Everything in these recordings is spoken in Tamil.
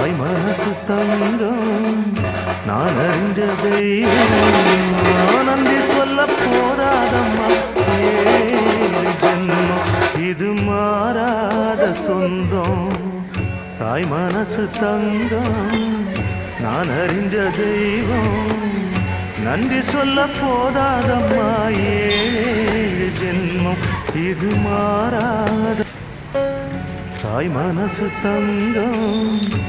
தாய் மனசு தங்கம். நான் அறிஞ்ச தெய்வம் நன்றி சொல்ல போதாதம்மா. ஜென்மம் இது மாறாத சொந்தம். தாய் மனசு தங்கம். நான் அறிஞ்ச தெய்வம். நன்றி சொல்ல போதாதம்மா. ஏழு ஜென்மம் இது மாறாத. தாய் மனசு தங்கம்.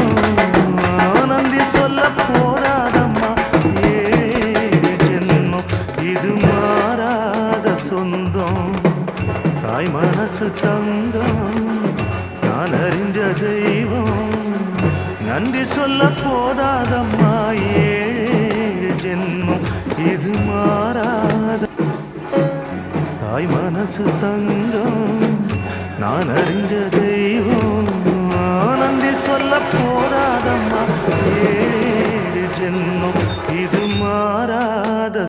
மனசு தங்கம் நான் அறிஞ்ச தெய்வம். நன்றி சொல்ல போதாதம்மா ஏழு ஜென்மம் இது மாறாத. தாய் மனசு தங்கம் நான் அறிஞ்ச தெய்வம்.